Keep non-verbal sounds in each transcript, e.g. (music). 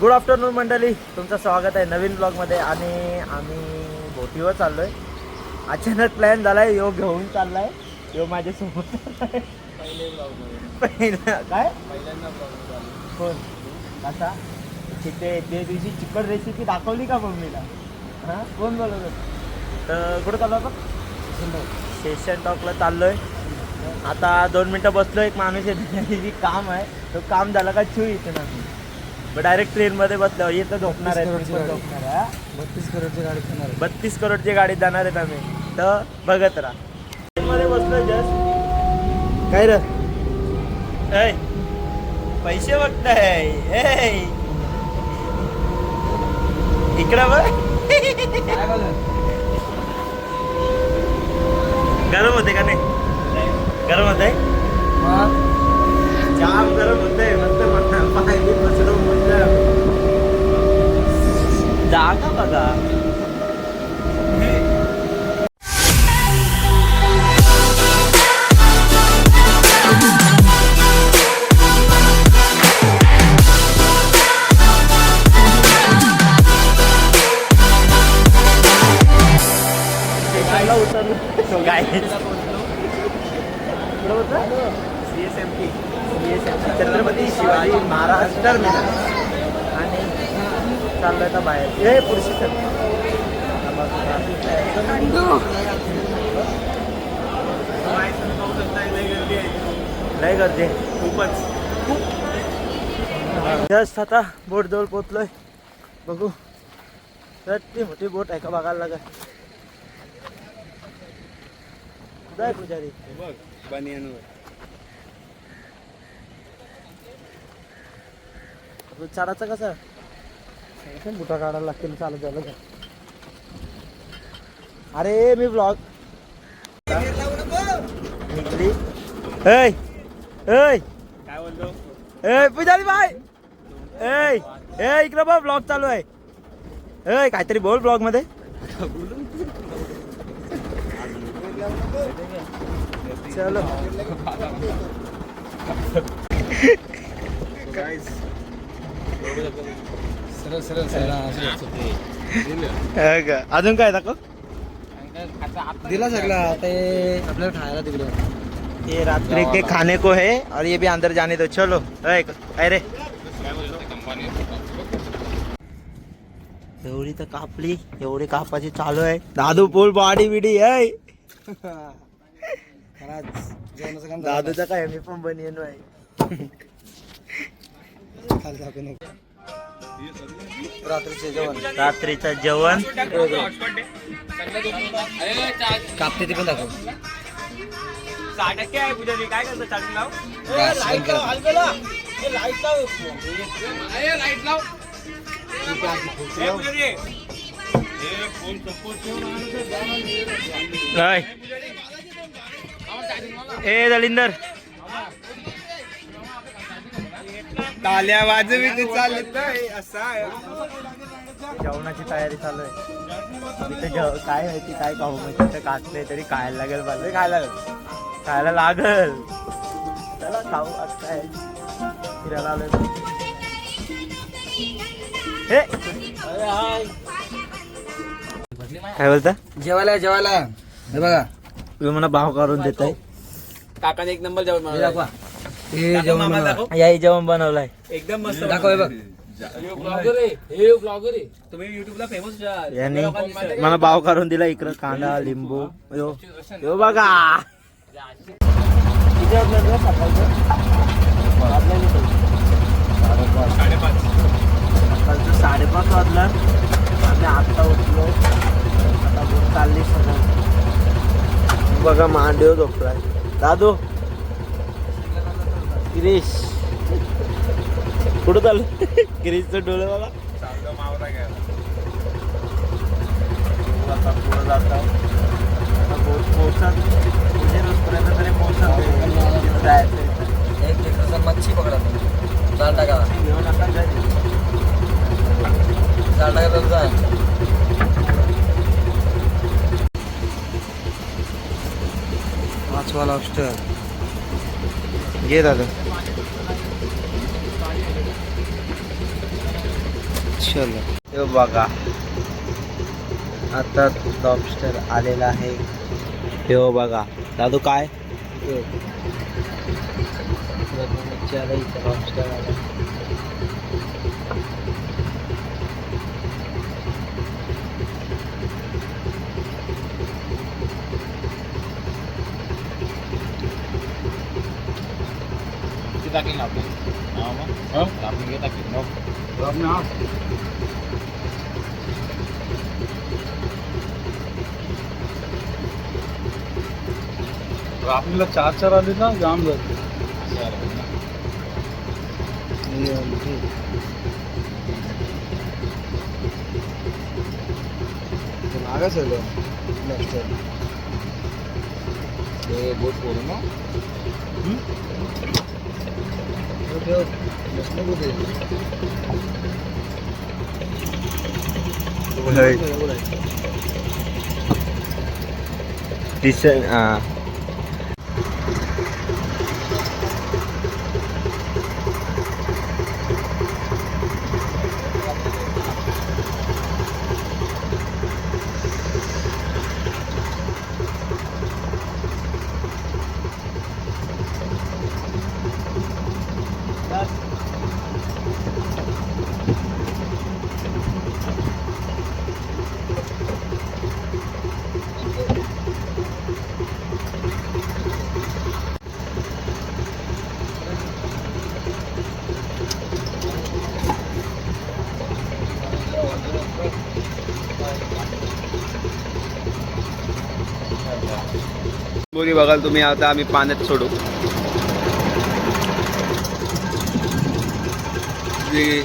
Good afternoon मंडळी. तुमचं स्वागत आहे नवीन ब्लॉगमध्ये आणि आम्ही बोटीवर चाललो आहे अचानक प्लॅन झाला आहे यो घेऊन चालला आहे यो माझ्यासोबत. पहिला काय? कोण? कसा तिथे ते दिवशी चिकन रेसिपी दाखवली का मम्मीला? हां? कोण बोलवलं? तर कुठं चाललो आपण? सेशन टॉकला चाललोय. आता दोन मिनटं बसलो एक माणूस येते काम आहे. तो काम झाला का? चिव येते ना. मग डायरेक्ट ट्रेनमध्ये बसलो येतं झोपणार आहे बत्तीस करोडची? बत्तीस गाडी बत्तीस करोडची गाडीत जाणार आहेत आम्ही. तर बघत राहा. ट्रेनमध्ये बसलो जस्ट. काय रे? ऐ पैसे बघताय. ऐ. इकडं बघ. गरम होते का नाही? गरम होत आहे तो गाय C S M T C S M T Chhatrapati Shivaji Maharaj terminal आणि चाललोय आता बाहेर. हे पुरुषी लय गर्दी आहे. खूपच. जस्ट आता बोट जवळ पोचलोय बघू. तर ती मोठी बोट आहे का बघायला लागेल? जाय पुजारी आपलं चाराचा कसा बुटा काढायला लागतील चालत झालं का अरे मी ब्लॉग पुजारी बाय ए ए इकडं बघ ब्लॉग चालू आहे. ए काहीतरी बोल ब्लॉगमध्ये. चलो। सरळ सरळ सरळ का? अजून काय दाखव? दिला सगळा ते आपल्याला खायला तिकडे ये रात्रि के खाने को है और ये भी अंदर जाने दो। चलो अरे एवढी तर कापली एवढी कापाची चालू आहे. दादू फुल बॉडी बिडी आहे. (laughs) खराच जेवणाचं काम दादूचा काय मी पण बनियन आहे. खाली टाकू नको. रात्रीचे जेवण. रात्रीचं जेवण. कापते ते पण दाखव. टक्के आहे काय करतो चालू लाव. बस, बंद करा. काय? ए दलिंदर. ताल्या वाजवी ते चालत असा जेवणाची तयारी चालू आहे. इथे जेव काय माहिती काय खाऊ? म्हणजे इथे काचले तरी खायला लागेल मला खायला लागेल. खायला लागल. चला खाऊ आज काय फिरायला आलोय. हे काय बोलता? जेवायला जेवायला. हे बघा. तुम्ही मला भाव करून देत आहे काकाने एक नंबर जेवण हे दाखवा. हे जेवण बनवा. याही जेवण बनवलंय. एकदम मस्त दाखव हे बघ. ब्लॉगर आहे हे ब्लॉगर आहे. तुम्ही युट्यूबला फेमस यांनी मला भाव करून दिला इकडं कांदा लिंबू. यो यो बघा. साडेपाच वाजला आम्ही आत्ता उठलो. आता चालली सगळं. बघा मांडीव झोपलाय. दादू. गिरीश. कुठं चाललं? गिरीशचं डोळं आता पुढं जात आहे आता बोट पोहोचत म्हणजे रोजपर्यंत तरी पोहोचत जायचं एक लेकराचा मच्छी पकडा तुम्ही जाळ टाका. घेऊन आता जाळ टाका तर पाचवा लॉबस्टर घे दादा। चलो। हे बघा. आता लॉबस्टर आलेला आहे. हे बघा. दादू काय? लॉबस्टर आला. किती टाकेल ना आपण हा मग आपण किती टाकेल मग आपल्याला चार चार आले ना जाम झाले असं झालं ना. मागास आलो ते बोट करू ना दिसन बघाल तुम्ही आता आम्ही पाण्यात सोडू. जे-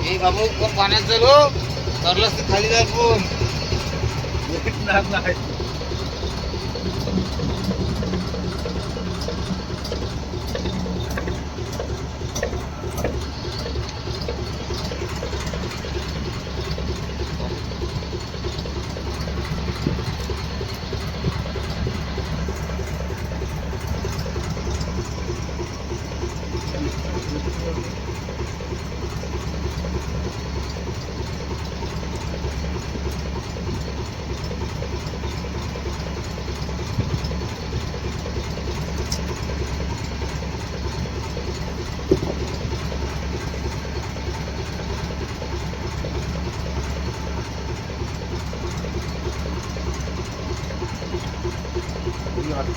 मी बाबू पाण्यात चालू करलंस हो? तर खाली जाईल कोण. Senhora.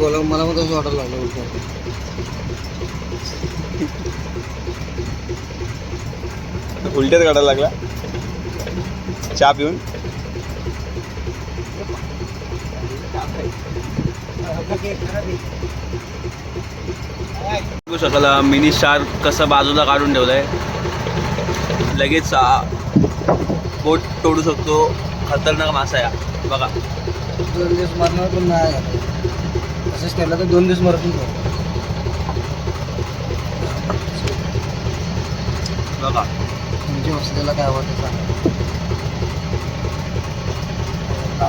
बोला मला पण तसं वाटायला लागलं उलट. उलट्यात काढायला लागला. चहा पिऊन बघू शकाल मिनी स्टार कसं बाजूला काढून ठेवलंय. लगेच आ, बोट तोडू शकतो. खतरनाक मासा आहे हा. बघा. दोन दिवस मरणार पण नाही. असंच केलं तर दोन दिवस मरत नाही बघा. तुमच्या हॉस्टेलला काय आवडतं सांगा.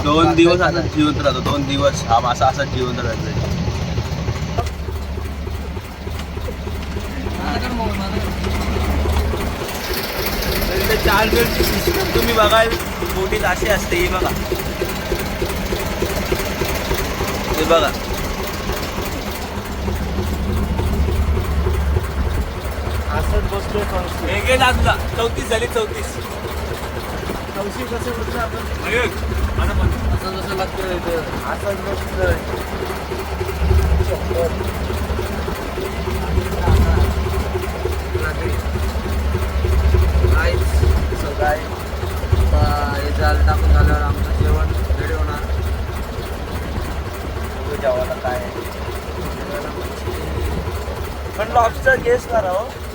दोन दिवस असाच जिवंत राहतो. दोन दिवस हा मासा असाच जिवंत राहतो. सिस्टम तुम्ही बघाल बोटीत अशी असते ही बघा. हे बघा. तुला चौतीस झाली चौतीस. चौशी कसं बसलो आपण. मयूर, माझा पण. असं जसं लागतं guys, आता हे जाल टाकून झाल्यावर आमचं जेवण रेडी होणार जेवायला काय आहे. पण लॉबस्टर गेस करा हो.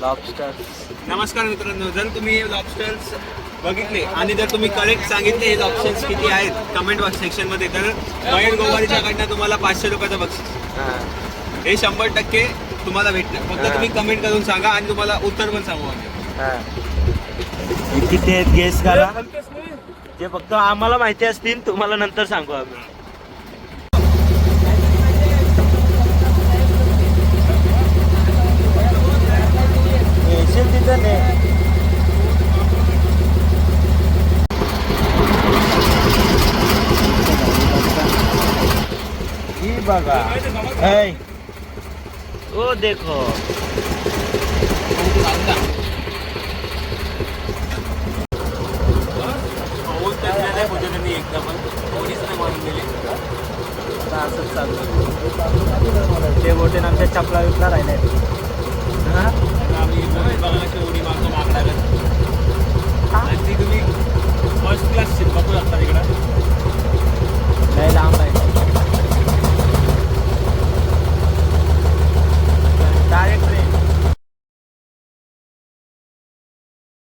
लॉबस्टर नमस्कार मित्रांनो जर तुम्ही हे लॉबस्टर्स बघितले आणि जर तुम्ही करेक्ट सांगितले हे ऑप्शन्स किती आहेत कमेंट बॉक्स सेक्शनमध्ये तर मयूर गोवारीच्याकडनं तुम्हाला पाचशे रुपयाचं बक्षीस. हे. शंभर टक्के तुम्हाला भेटणार. फक्त. तुम्ही कमेंट करून सांगा आणि तुम्हाला उत्तर पण सांगू आम्ही. किती आहेत? गेस करा. जे फक्त आम्हाला माहिती असतील तुम्हाला नंतर सांगू आम्ही. येशील तिथं ने ही बघा. ओ देखो. नाही असंच चालू. ते बोटीन आमच्या चपला विकला राहिले सर्वांची उडी मागं मागणार आणि ती तुम्ही फर्स्ट क्लास सीट बघू शकता तिकडं लय लांब आहे. डायरेक्ट